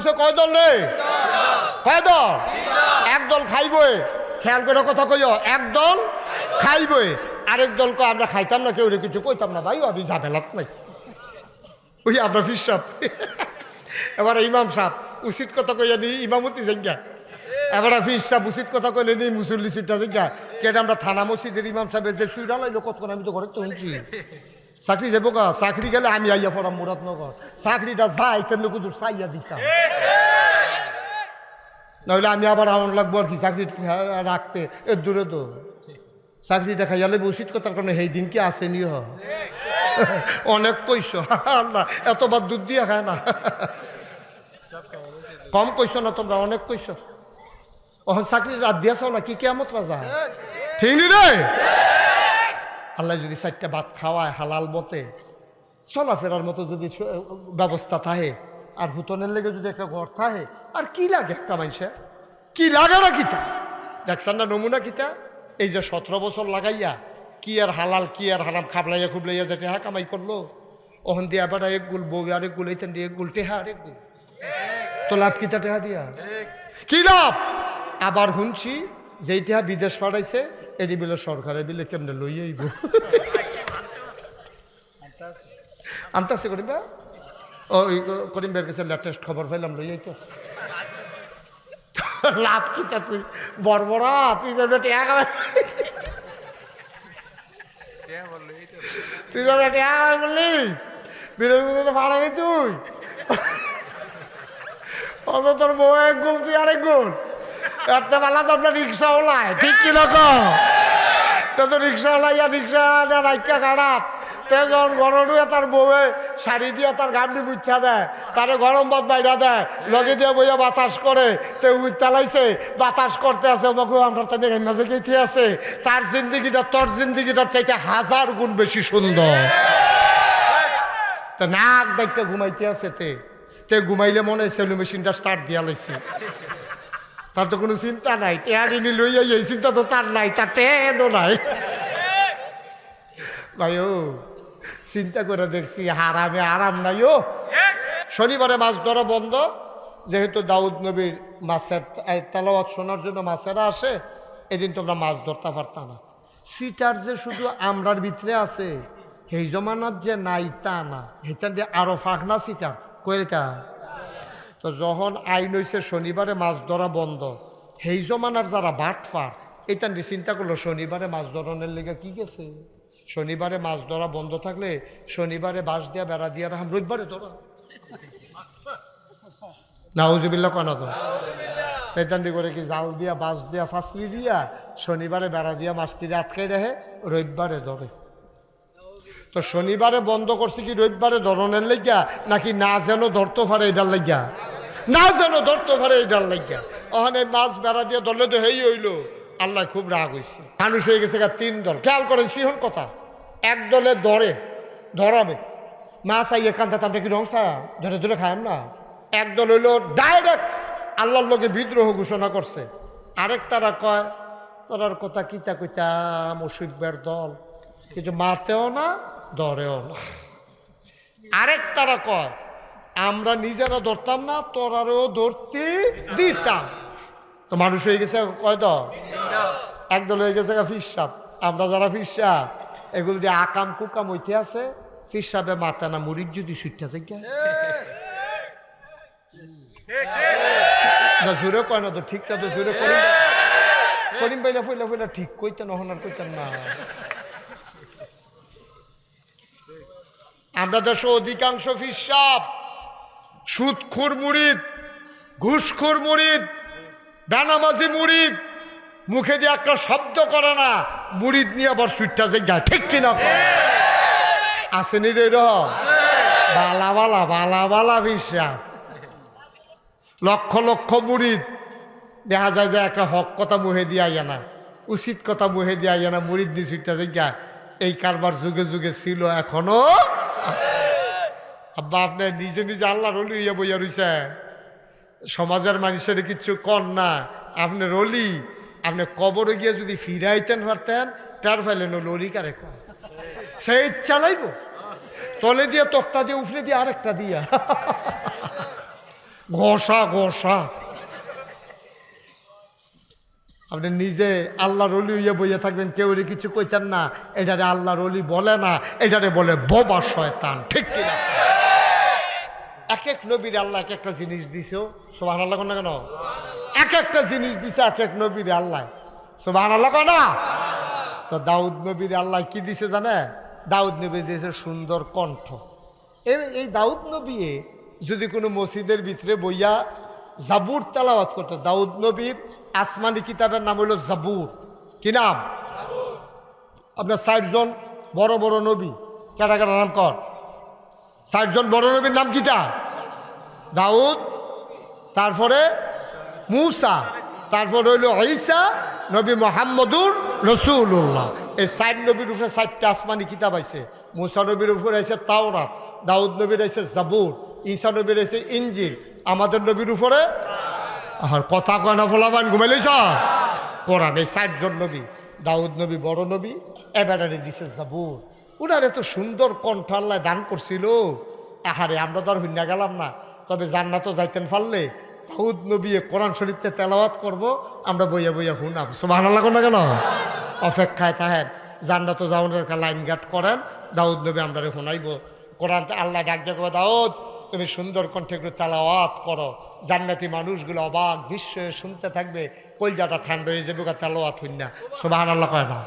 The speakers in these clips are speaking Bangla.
হয়েছে কয় দল রে? কয় দল? একদল খাইবই। খেয়াল করে কথা কইও একদল খাইবই। আরেক দল কয়, আমরা খাইতাম না, কেউ রে কিছু কইতাম না, ভাই আমি ঝামেলাত নাই। ওই আমরা ফির সাপ। এবার ইমাম সাপ, উচিত কথা কইয়া নি, ইমামতি জায়গা। এবার ফির সাপ, উচিত কথা কইলে নি, মুসল্লি সিটটা জায়গা। কেন আমরা থানা মসজিদের ইমাম সাহেব যে সুইরা লাইলো, কতক্ষণ আমি তো ঘরে তো শুনছি চাকরি যাব কা চাকরি গেলে আমি আইয়া পড়াম মুরাদনগর। চাকরিটা যাই কেন কুদুর, চাইয়া দিতাম। নইলে আমি আবার আমার লাগবো আর কি, চাকরি রাখতে। এর দূরে তো। চাকরিটা খাইয়ালে উচিত কথার কারণে সেই দিন কি আসেনি হ অনেক কইস আল্লাহ, এতবার দুধ দিয়ে খায় না। কম কইস না তোমরা, অনেক কইস ওখান চাকরি রাত দিয়েছ না, কি কেমত রাজা? ঠিক নি রে? আল্লাহ যদি চারটা ভাত খাওয়ায় হালাল মতে চলাফেরার মতো যদি ব্যবস্থা থাকে আর হুতনের লেগে যদি একটা ঘর থাকে আর কি লাগে একটা মানুষের কি লাগে না কিতা? দেখছেন না নমুনা কিতা? এই যে সতেরো বছর লাগাইয়া কি আর হালাল কি আর হারাম খাবলাইয়া খুবলাইয়া যেটা হ্যাঁ কামাই করল? ওখান দিয়ে আবার এক গুল বউ আরেক গুল এইখান দিয়ে এক গুল টেহা আরেক গুল। তো লাভ কিতা টেহা দিয়া? কি লাভ? আবার শুনছি যেইটা বিদেশ পাঠাইছে এটি বিলে সরকারে বিলে কেমনে লই আইব? আনতাছে করিম ওই করিম বের কাছে লেটেস্ট খবর পাইলাম, লই আইতাস লাভ কিটা তুই? বড় বড় তুই যাবে টেয়া খাবে তুই যাবে টেয়া খাবে বললি। বিদেশ বিদেশে ভাড়াই তুই। অত তোর বউ এক গোল, তুই আরেক গোল। একটা তো আপনার রিক্সাওয়ালায় ঠিক কি রকম তো তো রিক্সাওয়ালা ইয়া রিক্সা রাইকা খারাপ তে যখন গরম তার বউয়ে শাড়ি দিয়ে তার গামনি বুচ্ছা দেয়, তারে গরম বাদ বাইরা দেয়, লগে দিয়ে বইয়া বাতাস করে, তে উই চালাইছে, বাতাস করতে আছে মগু আমরা তো দেখে মাঝে গেছে আছে, তার জিন্দিগিটা, তোর জিন্দিগিটার চাইতে হাজার গুণ বেশি সুন্দর। তা নাক দেখতে ঘুমাইতে আছে তে তে ঘুমাইলে মনে হয় সেলু মেশিনটা স্টার্ট দিয়া লাইছে। তার তো কোনো চিন্তা নাই। টেয়ারিনি লইয়া এই চিন্তা তো তার নাই, তার টেদও নাই। ভাই, ও, চিন্তা করে দেখছি, হারামে আরাম নাই, ও। শনিবারে মাছ ধরা বন্ধ, যেহেতু দাউদ নবীর মাছের তালাওয়াত শোনার জন্য মাছেরা আসে, এদিন তোমরা মাছ ধরতে পারতা না। সিটার যে শুধু আমরার ভিতরে আছে, সেই জমানার যে নাই তা না। সেটা দিয়ে আরও ফাঁক না সিটার। কইটা তো যখন আইন হয়েছে শনিবারে মাছ ধরা বন্ধ, সেই জমানার যারা বাটফার, এটা নিয়ে চিন্তা করল, শনিবারে মাছ ধরনের লেগে কি গেছে? শনিবারে মাছ ধরা বন্ধ থাকলে শনিবারে বাঁশ দিয়া বেড়া দিয়া রাখাম রবিবারে ধরা। নাউজুবিল্লা কেন তো? তাইতান্ডি করে কি জাল দিয়া, বাঁশ দিয়া ফাঁসরি দিয়া শনিবারে বেড়া দিয়া মাছটিরে আটকাই রাখে, রবিবারে ধরে। তো শনিবারে বন্ধ করছে কি রবিবারে ধরনের লাগিয়া? নাকি না যেন ধরতে পারে এটার লাগিয়া? না যেন ধরতে পারে এটার লাগিয়া। ওখানে মাছ বেড়া দিয়ে দলে তো হেই হইল। আল্লাহ খুব রাগ হয়েছে মানুষ হয়ে গেছে তিন দল। খেয়াল করেন সিহন কথা। এক দলে ধরে, ধরাবে। মাছ আই এখান থেকে, আপনি কি রংসা ধরে ধরে খায়াম না। এক দল হইল ডাইরেক্ট আল্লাহর লোকে বিদ্রোহ ঘোষণা করছে। আরেক তারা কয় তোরার কথা কিতা কইতা মুসিবের দল। কিছু মাতেও না ধরেও না। আরেক তারা কয়, আমরা নিজেরা ধরতাম না, তোরারও ধরতে দিতাম। তো মানুষ হয়ে গেছে কয় দল? একদল হয়ে গেছে ফিসাব আমরা যারা ফিসাব এগুলো দিয়ে আকাম কুকাম হইতে আছে। ফিরসাপে মাথা না মুড়ির যদি সুইটটা থেকে না, জোরে কয় না তো, ঠিকটা তো জোরে করিম। করিম বাইনা ফইলা ফইলা ঠিক কইতেন নহনার কইতেন না। আমরা দেশে অধিকাংশ ফিসাব সুদখুর মুড়িদ ঘুষখুর মুড়িদ বেনামাজি মুড়িদ মুখে দিয়ে একটা শব্দ করে না মুড়িদ নিয়ে আবার সুইটটা যে গায়ে ঠিক কিনা আসেনি রে বালা বালা বালা বালা ফিসাব লক্ষ লক্ষ মুড়িদ দেখা যায় যে একটা হক কথা মুহে দিয়ে আইয়া না, উচিত কথা মুহে দিয়ে আইয়া না মুড়িদ দিয়ে সুইটটা যে গায়ে এই কারবার যুগে যুগে ছিল, এখনও আব্বা, আপনি নিজে নিজে আল্লাহ রলি ইয়ে বইয়া রইছে সমাজের মানুষের কিছু কর না। আপনি রলি আপনি কবরে গিয়ে যদি ফিরাইতেন পারতেন, তার ফেলে লরি কারে কয়? সেই চালাইব তলে দিয়ে, তক্তা দিয়ে, উফরে দিয়ে আরেকটা দিয়া। ঘষা ঘষা। আপনি নিজে আল্লাহর অলি হইয়া বইয়া থাকবেন, কেউ কিছু কইতেন না, এটারে আল্লাহর অলি বলে না, এটারে বলে বোবা শয়তান, ঠিক কিনা এক এক নবীর আল্লাহ এক একটা জিনিস দিছ সোবাহ আল্লাহ না কেন? এক একটা জিনিস দিছে এক এক নবীর আল্লাহ। সোবাহ আল্লাহ না? তো দাউদ নবীর আল্লাহ কি দিছে জানে? দাউদ নবী দিয়েছে সুন্দর কণ্ঠ। এই এই দাউদ নবী যদি কোনো মসজিদের ভিতরে বইয়া জাবুর তেলাওয়াত করতো, দাউদ নবীর আসমানি কিতাবের নাম হলো জাবুর। কি নাম? আপনার ষাটজন বড় বড় নবী। কেটা কেটা নাম কর। ষাটজন বড় নবীর নাম কিটা? দাউদ, তারপরে মুসা, তারপর হইল ঈসা, নবী মোহাম্মদুর রসুল্লাহ এই ষাট নবীর উপরে ষাটটা আসমানি কিতাব আছে। মুসা নবীর উপরে আছে তাওরাত, দাউদ নবীর আছে জাবুর, ঈসা নবীর আছে ইঞ্জিল আমাদের নবীর উপরে আর কথা কয় না, ফলাবান ঘুমাইলিস কোরআন এই ষাটজন নবী, দাউদ নবী, বড় নবী এবারে দিছে জাবুর উনার এত সুন্দর কণ্ঠ আল্লাহ দান করছিল। আহারে, আমরা তো আর হইনা গেলাম না। তবে জান্নাত যাইতেন পারলে, দাউদ নবী কোরআন শরীফতে তেলাওয়াত করব, আমরা বইয়া বইয়া শুনাম সুবাহ আল্লাহ না কেন? অপেক্ষায় তাহেন জান্নাত যাওয়ার একটা লাইন গাট করেন, দাউদ নবী আমরা শুনাইব। কোরআন আল্লাহ ডাক দেখো দাউদ তুমি সুন্দর কণ্ঠে একটু তেলাওয়াত করো। জান্নাতি মানুষগুলো অবাক বিস্ময়ে শুনতে থাকবে, কলজাটা ঠান্ডা হয়ে যাবে তেলাওয়াত হইন না। সুবাহ আল্লাহ কয় না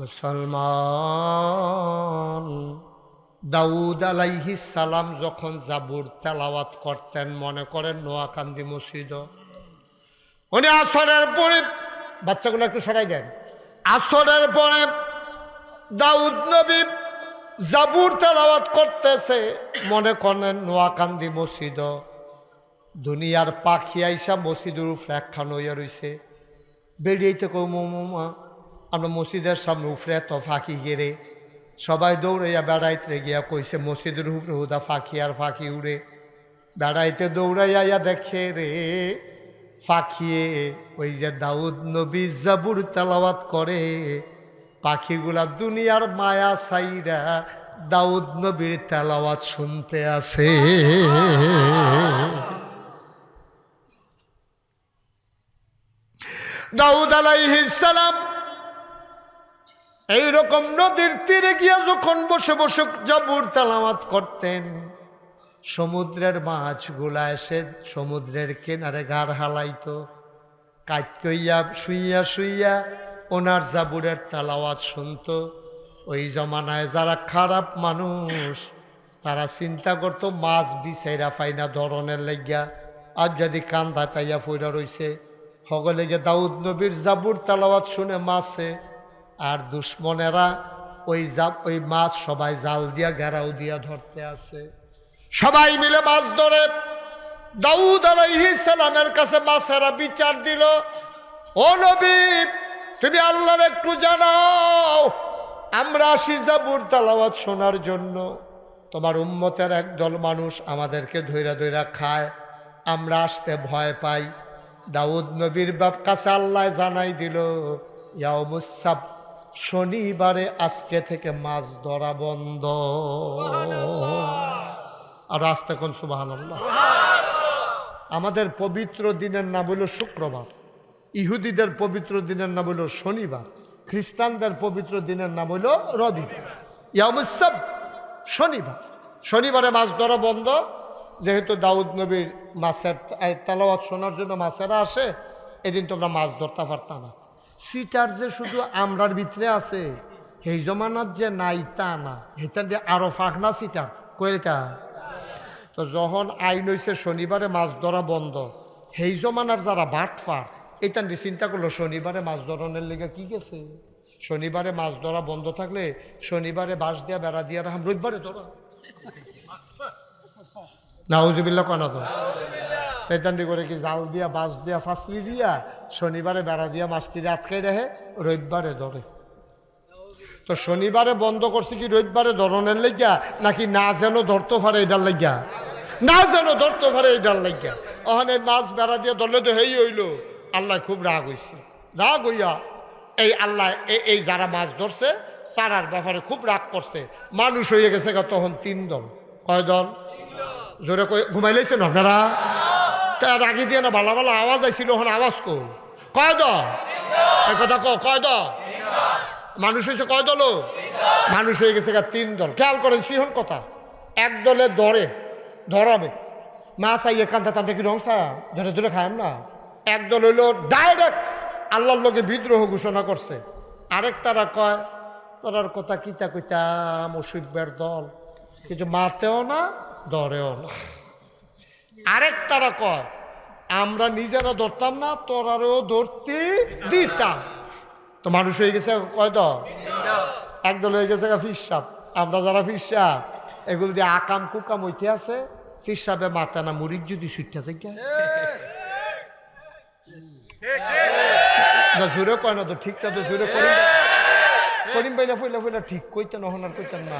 মুসলমান, দাউদ আলাইহি সালাম যখন জাবুর তেলাওয়াত করতেন, মনে করেন নোয়াকান্দি মসজিদ। উনি আসরের পরে, বাচ্চাগুলো একটু সরাই দেন। আসরের পরে দাউদ নবী জাবুর তেলাওয়াত করতেছে, মনে করেন নোয়াকান্দি মসজিদ, দুনিয়ার পাখি আইসা মসজিদের উপরে একখান হইয়া রইছে। বেরিয়েতে কৌ মোমা আমরা মসজিদের সামনে উফরে এত ফাঁকি গেরে সবাই দৌড়াইয়া বেড়াইতে গিয়া কইছে, মসজিদের উপরে হুদা ফাঁকি আর ফাঁকি উড়ে। বেড়াইতে দৌড়াইয়া ইয়া দেখে রে, ফাঁকিয়ে ওই যে দাউদ নবী জাবুর তেলাওয়াত করে। পাখিগুলা দুনিয়ার মায়া সাইরা দাউদ নবীর তেলাওয়াত শুনতে আছে দাউদ আলাইহিস সালাম এইরকম নদীর তীরে গিয়া যখন বসে বসে জাবুর তেলাওয়াত করতেন, সমুদ্রের মাছগুলা এসে সমুদ্রের কিনারে গার হালাইতো কাজ কইয়া শুইয়া শুইয়া ওনার জাবুরের তালাওয়াত শুনত। ওই জমানায় যারা খারাপ মানুষ, তারা চিন্তা করতো, মাছ বিচাইরা পাই না ধরনের লেগিয়া। আর যদি কান্দা তাইয়া ফইরা রইছে সকলে গিয়ে দাউদ নবীর জাবুর তালাওয়াত শুনে মাছে। আর দুশ্মনেরা ওই জাপ ওই মাছ সবাই জাল দিয়া ঘেরাও দিয়া ধরতে আছে। সবাই মিলে মাছ ধরে। দাউদ আলাইহি সালামের কাছে মাছেরা বিচার দিল, ও নবী তুমি আল্লাহর একটু জানাও। আমরা আসি জাবুর তালাওয়াত শোনার জন্য। তোমার উম্মতের একদল মানুষ আমাদেরকে ধৈরা ধৈরা খায়। আমরা আসতে ভয় পাই। দাউদ নবীর বাপ কাছে আল্লাহ জানাই দিল ইয়ামুসাব শনিবারে আজকে থেকে মাছ ধরা বন্ধ। আর আসতে কোন সুবাহ আমাদের পবিত্র দিনের নাম হলো শুক্রবার। ইহুদিদের পবিত্র দিনের নাম হলো শনিবার, খ্রিস্টানদের পবিত্র দিনের নাম হলো রবিবার। ইয়ামুসব শনিবার। শনিবারে মাছ ধরা বন্ধ। যেহেতু দাউদ নবীর মাছের তালাওয়াত শোনার জন্য মাছেরা আসে, এদিন তোমরা মাছ ধরতে পারতা না। সিটার যে শুধু আমরার ভিতরে আছে, সেই জমানার যে নাই তা না। সেটা দিয়ে আরও ফাঁক না সিটার কইটা তো যখন আইন হয়েছে শনিবারে মাছ ধরা বন্ধ, সেই জমানার যারা বাটফার এটা নিয়ে চিন্তা করল, শনিবারে মাছ ধরনের লেগে কি গেছে? শনিবারে মাছ ধরা বন্ধ থাকলে শনিবারে বাঁশ দিয়া বেড়া দিয়া রাখাম রবিবারে ধরা। নাউজুবিল্লা কনা তো? চৈতান্ডি করে কি জাল দিয়া, বাঁশ দিয়া, ফাঁসরি দিয়া শনিবারে বেড়া দিয়া মাছটিরে আটকাই রাখে, রবিবারে ধরে। তো শনিবারে বন্ধ করছে কি রবিবারে ধরনের লেগিয়া, নাকি না যেন ধরতে পারে এটার লেগিয়া? না যেন ধরতে পারে এটার লেগিয়া। ওখানে মাছ বেড়া দিয়ে ধরলে তো হেই হইল। আল্লাহ খুব রাগ হইছে। রাগ হইয়া এই আল্লাহ এই যারা মাছ ধরছে, তারার ব্যাপারে খুব রাগ করছে। মানুষ হয়ে গেছে গা তখন তিন দল। কয় দল? জোরে কই ঘুমাইলেছেন আপনারা? তার আগে দিয়ে না ভালো ভালো আওয়াজ আইছিল ওখানে আওয়াজ কো কয় দ এই কথা কো কয় দ মানুষ হয়েছে কয় দল মানুষ হয়ে গেছে গা তিন দল। খেয়াল করেন সিহন কথা। এক দলে দরে ধরাবে। মাছ আইয়ে কান্দা তামটা কি রংসা ধরে ধরে খায় না? এক দল হইল ডাইরেক্ট আল্লাহর লোকে বিদ্রোহ ঘোষণা করছে। আরেক তারা কয় তোরার কথা কিতা কইতা মুসিবের দল। কিছু মাতেও না, ধরেও না। আরেক তারা কয়, আমরা নিজেরা ধরতাম না, তোর তোরারও ধরতে দিতাম। তো মানুষ হয়ে গেছে কয় দল? একদল হয়ে গেছে ফিরসাপ আমরা যারা ফিসাব এগুলো দিয়ে আকাম কুকাম হইতে আছে। ফিসাবে মাথা না মুড়ির যদি সুইটটা থেকে না, জোরে কয় না তো ঠিকটা তো জোরে করিম। করিম বাইনা ফইলা ফইলা ঠিক কইতেন নহনার কইতেন না।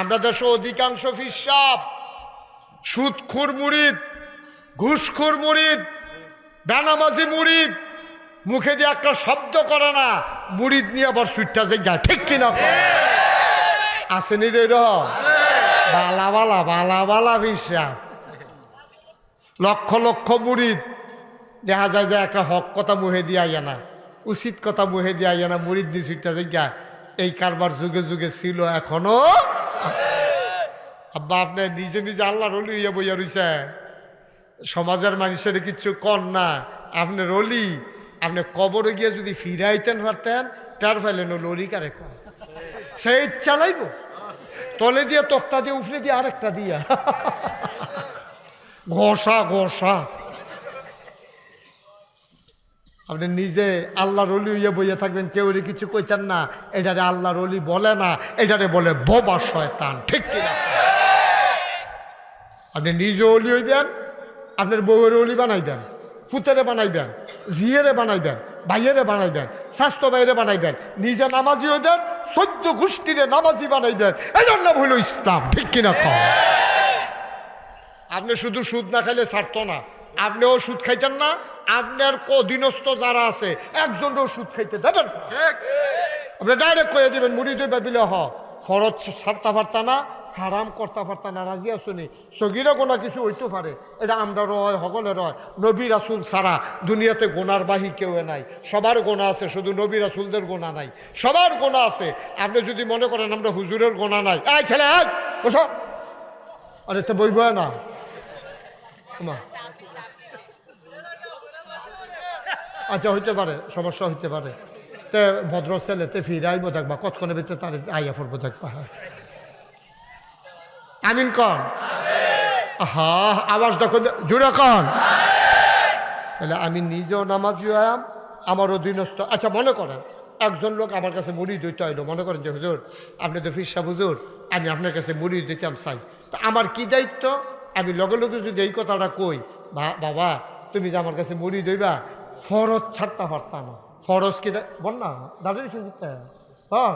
আমরা দেশে অধিকাংশ ফিসাব, সুদখুর মুড়িদ ঘুষখুর মুড়িদ বেনামাজি মুড়িদ মুখে দিয়ে একটা শব্দ করে না মুড়িদ নিয়ে আবার সুইটটা জায়গা ঠিক কিনা আসেনি রে বালা বালা বালা বালা ফিসাব। লক্ষ লক্ষ মুড়িদ। দেখা যায় যে একটা হক কথা মুহে দিয়ে আইয়া না, উচিত কথা মুহে দিয়ে আইয়া না, মুড়িদ দিয়ে সুইটটা জায়গা এই কারবার যুগে যুগে ছিল, এখনও আব্বা, আপনি নিজে নিজে আল্লাহ রলি হইয়া বইয়া রইছে। সমাজের মানুষের কিছু কর না আপনি রলি আপনি কবরে গিয়ে যদি ফিরাইতেন পারতেন তার ফেলে লরি কারে কয়? সে চালাইব তলে দিয়ে, তক্তা দিয়ে, উফরে দিয়ে আরেকটা দিয়া। ঘষা ঘষা। আপনি নিজে আল্লাহর অলি হইয়া বইয়া থাকবেন, কেউ কিছু কইতেন না, এটারে আল্লাহর অলি বলে না, এটারে বলে বোবা শয়তান, ঠিক কিনা আপনি নিজে অলি হইবেন, আপনার বউয়ের অলি বানাইবেন ফুতেরে বানাইবেন জিয়েরে বানাইবেন, ভাইয়েরে বানাইবেন, স্বাস্থ্য বাইরে বানাইবেন, নিজে নামাজি হইবেন, সদ্য গোষ্ঠীরে নামাজি বানাইবেন এটার নাম হইল ইসলাম ঠিক কিনা কম আপনি শুধু সুদ না খাইলে ছাড়তো না। আপনিও সুদ খাইতেন না আপনার কদিনস্থ যারা আছে একজনও সুদ খাইতে দেবেন আপনি ডাইরেক্ট কয়ে দিবেন মুড়ি দই বিলে হ। ফরজ ছাড়তা পারতা না হারাম করতে পারতা না রাজি আসুনি সগিরে গোনা কিছু হইতে পারে। এটা আমরা রয় হগলে রয়। নবী রাসুল ছাড়া দুনিয়াতে গোনার বাহি কেউ নাই। সবার গোনা আছে শুধু নবী রাসুলদের গোনা নাই। সবার গোনা আছে। আপনি যদি মনে করেন আমরা হুজুরের গোনা নাই। এই ছেলে এই বসো। আরে তো বইব না। আচ্ছা হইতে পারে, সমস্যা হইতে পারে। তে ভদ্র ছেলে, তে ফিরাইব দেখবা কতক্ষণে ভিতরে তার আইয়া পড়ব দেখবা হ্যাঁ। আমিন কন? হা আওয়াজ দেখুন জুড়ে কন? তাহলে আমি নিজেও নামাজি হয়াম আমার অধীনস্থ আচ্ছা মনে করেন, একজন লোক আমার কাছে মুড়ি দিতে আইলো, মনে করেন যে, হুজুর, আপনি তো ফিরসা, হুজুর, আমি আপনার কাছে মুড়ি দিতাম চাই। তা আমার কি দায়িত্ব? আমি লগে লগে যদি এই কথাটা কই বাবা, তুমি যে আমার কাছে মুড়ি দইবা ফরজ ছাড়তে পারতাম না। ফরজ কি বল না দাঁড়িয়ে শুনতে হ্যাঁ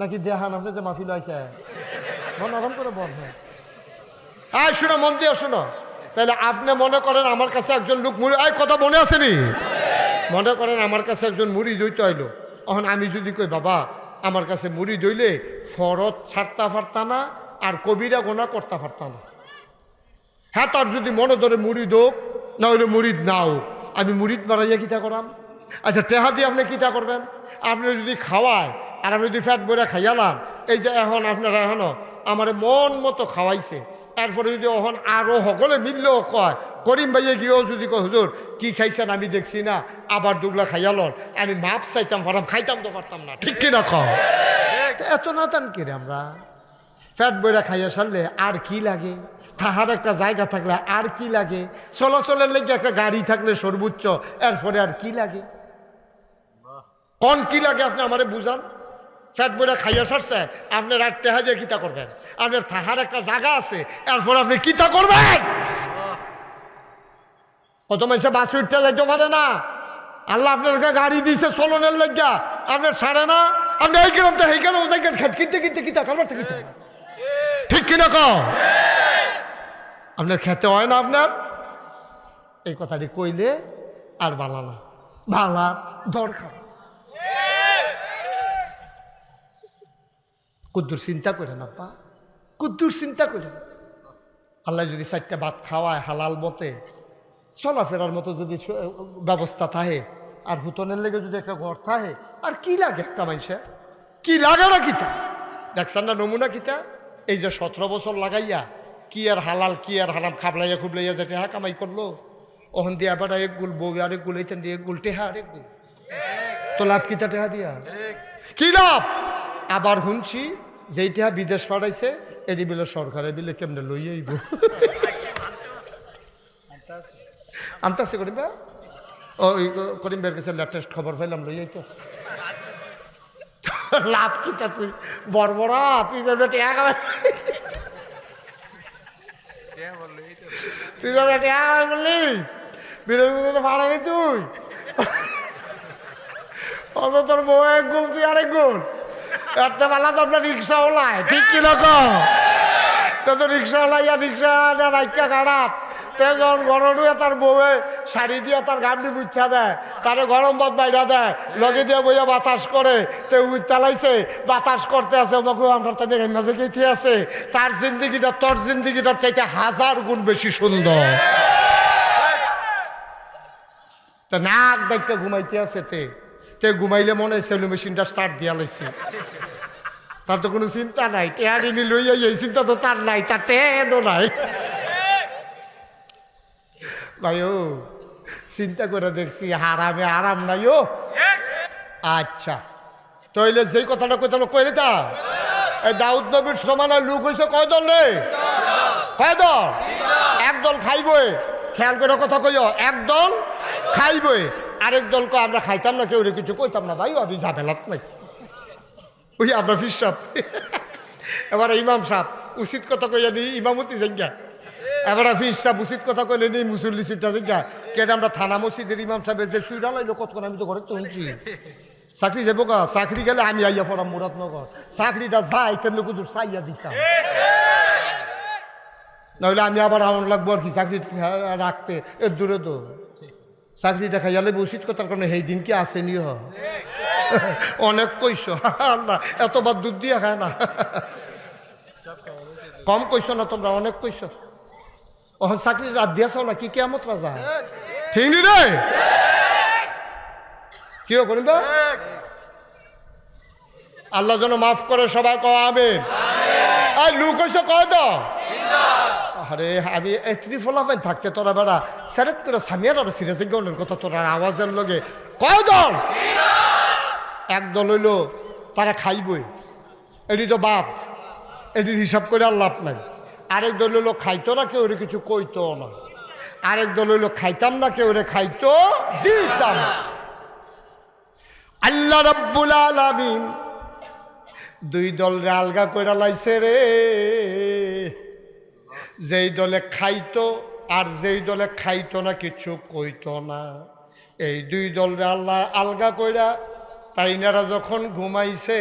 নাকি দেহান আপনি যে মাফিল আছে বল আরাম করে বল হ্যাঁ। আর শুনো, মন দিয়ে শোনো। তাহলে আপনি মনে করেন আমার কাছে একজন লোক মুড়ি এই কথা মনে আসেনি মনে করেন আমার কাছে একজন মুড়ি দইতে আইলো। তখন আমি যদি কই, বাবা, আমার কাছে মুড়ি দইলে ফরত ছাড়তা পারতা না, আর কবিরা গোনা করতে পারতা না। হ্যাঁ তার যদি মনে ধরে মুড়ি দোক না হইলে মুড়িদ নাও। আমি মুড়িদ বাড়াইয়া কিতা করাম? আচ্ছা টেহা দিয়ে আপনি কিতা করবেন? আপনি যদি খাওয়ায় আর আমি যদি ফ্যাট বইরা খাইয়ালাম এই যে এখন আপনারা এখনও আমার মন মতো খাওয়াইছে তারপরে যদি এখন আরও সকলে মিললেও কয় করিম ভাইয়ে গিয়েও যদি কয় হুজুর কি খাইছেন আমি দেখছি না আবার দুগলা খাইয়া খাইয়ালন আমি মাপ চাইতাম পারতাম খাইতাম তো পারতাম না ঠিক কিনা খাও এত না তান কি রে আমরা? ফ্যাট বইরা খাইয়া সারলে আর কি লাগে? তাহার একটা জায়গা থাকলে আর কি লাগে? চলাচলের লেগে একটা গাড়ি থাকলে সর্বোচ্চ, এরপরে আর কি লাগে? কোন কি লাগে আপনি আমারে বুঝান? ফ্যাট বইরা খাইয়া সারছে, আপনি রাত টেহা দিয়ে কিতা করবেন? আপনার থাহার একটা জায়গা আছে, এরপর আপনি কিতা করবেন? কত মানুষে বাস উঠতে যাইতে পারে না। আল্লাহ আপনার গাড়ি দিছে চলনের লেগা আপনার সারে না। আপনি এই কিরম তো এই কেন জায়গা খেত কিনতে কিনতে কিতা কারবার ঠিক কিনা ক আপনার খেতে হয় না আপনার? এই কথাটি কইলে আর বালা না। বালা দরকার। কুদ্দুর চিন্তা করেন আপা কুদ্দুর চিন্তা করেন আল্লাহ যদি চারটা ভাত খাওয়ায় হালাল মতে, চলাফেরার মতো যদি ব্যবস্থা থাকে, আর হুতনের লেগে যদি একটা ঘর থাকে, আর কি লাগে একটা মানুষের কি লাগে না কিতা? দেখছেন না নমুনা কিতা? এই যে সতেরো বছর লাগাইয়া কি আর হালাল, কি আর হারাম? খাবলাইয়া খুবলাইয়া যেটা হা কামাই করল। ওখান দিয়ে আবার এক গুল, বউ আরেক গুল, এইখান দিয়ে গুল, টেহা আরেক গুল। তো লাভ কিতা টেহা দিয়া? কি লাভ? আবার শুনছি, যেই টেহা বিদেশ পাঠাইছে এটি বিলে সরকারে বিলে কেমনে লই আইব? আনতাছে করিবা ও, ওই করিম বের কাছে লেটেস্ট খবর পাইলাম, লই আইতাছে। লাভ কিতা তুই? বড়বড়া তুই যাবে টেহা তুই যাবে টেহা ভাড়া বললি? বিদেশ বিদেশে ভাড়াই তুই? অত তোর বউ এক গুণ তুই আরেক গুণ একটা বেলা তো আপনার রিক্সা ওলায় ঠিক কি রকম তো রিক্সা ওলাইয়া রিক্সা রাইকা খারাপ। তে যখন গরম তার বউয়ে শাড়ি দিয়ে তার গামটি বুচ্ছা দেয়, তারে গরম ভাত বাইরা দেয়, লগে দিয়ে বইয়া বাতাস করে, তে উই বাতাস করতে আছে আমাকে আমরা তাদের মাঝে গেছে আছে। তার জিন্দিগিটা, তোর জিন্দিগিটার চাইতে হাজার গুণ বেশি সুন্দর। তা নাক দেখতে ঘুমাইতে আছে তে। তে ঘুমাইলে মনে হয় সেলু মেশিনটা স্টার্ট দিয়া লাইছে। তার তো কোনো চিন্তা নাই, টেয়ারিনি লইয়া এই চিন্তা তো তার নাই, তার টেদও নাই। ভাই ও চিন্তা করে দেখছি, হারামে আরাম নাই ও আচ্ছা তইলে যেই কথাটা কইতালো কইলে তা এই দাউদ নবীর সমানে লোক হয়েছে কয় দল রে? কয় দল একদল খাইবই খেয়াল করে কথা কইও, একদল খাইবই আরেক দল কয়, আমরা খাইতাম না, কেউ রে কিছু কইতাম না, ভাই আমি ঝামেলাত নাই। ওই আমরা ফির সাপ। এবার ইমাম সাপ, উচিত কথা কইয়া নি, ইমামতি জায়গা এবার ফির সাপ উচিত কথা কইলে নি মুসল্লি সিটটা জায়গা কেন আমরা থানা মসজিদের ইমাম সাহেব যে সুইরা লাইলো কতক্ষণ আমি তো ঘরে তো শুনছি। চাকরি যাব কা চাকরি গেলে আমি আইয়া পড়াম মুরাদনগর। চাকরিটা যাই, কেমনি কুদুর চাইয়া দিতাম। নইলে আমি আবার আমার লাগবো আর কি, চাকরি রাখতে। এর দূরে তো। চাকরিটা খাইয়ালে উচিত কথার কারণে সেই দিন কি আসেনি হ অনেক কইস না এতবার দুধ দিয়ে খায় না। কম কইস না তোমরা, অনেক কইস। ওখান চাকরি রাত দিয়েছ না কি কেমত রাজা ঠিক নি রে কি আল্লাহ যেন মাফ করে সবাই কও আমিন আর লুক হইছে কয় দাও আরে আমি এত্রি ফলাফাই থাকতে তোরা বেড়া সেরেত করে সামিয়ার আর সিরিয়াসে গনের কথা তোরা আওয়াজের লগে কয় দল এক দল হইল তারা খাইবই এটি তো বাদ এটির হিসাব করে আর লাভ নাই আরেক দল হইল খাইতো না কেউ কিছু কইতো না। আরেক দল হইল খাইতাম না, কেউ ওরে খাইতো দিতাম আল্লাহ রব্বুল আলামিন দুই দল রে আলগা কইরা লাইছে রে। যেই দলে খাইতো আর যেই দলে খাইতো না, কিছু কইতো না। এই দুই দলরে আল্লাহ আলগা কইরা তাইনারা যখন ঘুমাইছে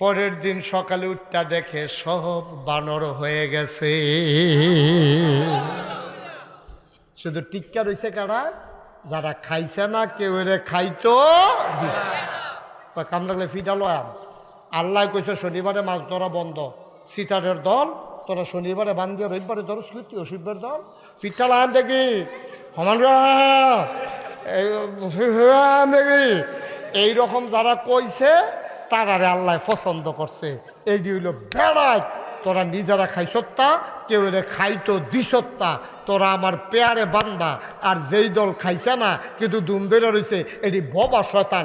পরের দিন সকালে উঠটা দেখে সব বানর হয়ে গেছে শুধু টিক্কা রইছে কারা যারা খাইছে না কেউ এরে খাইতো কাম লাগলে ফিটালো আম আল্লাহ কইছে শনিবারে মাছ ধরা বন্ধ সিটারের দল তোরা শনিবারে বান দিয়ে রবিবারে ধরো স্মৃতি অসুবিধার দল ফিটাল আম দেখি সমান দেখি এইরকম যারা কইছে তারারে আল্লাহ পছন্দ করছে। এই যে হইল বেড়াই তোরা নিজেরা খাইছত্তা কেউ রে খাইতো দিসত্তা তোরা আমার পেয়ারে বান্দা, আর যেই দল খাইছে না, কিন্তু দুম ধরে রয়েছে এটি ববা শয়তান।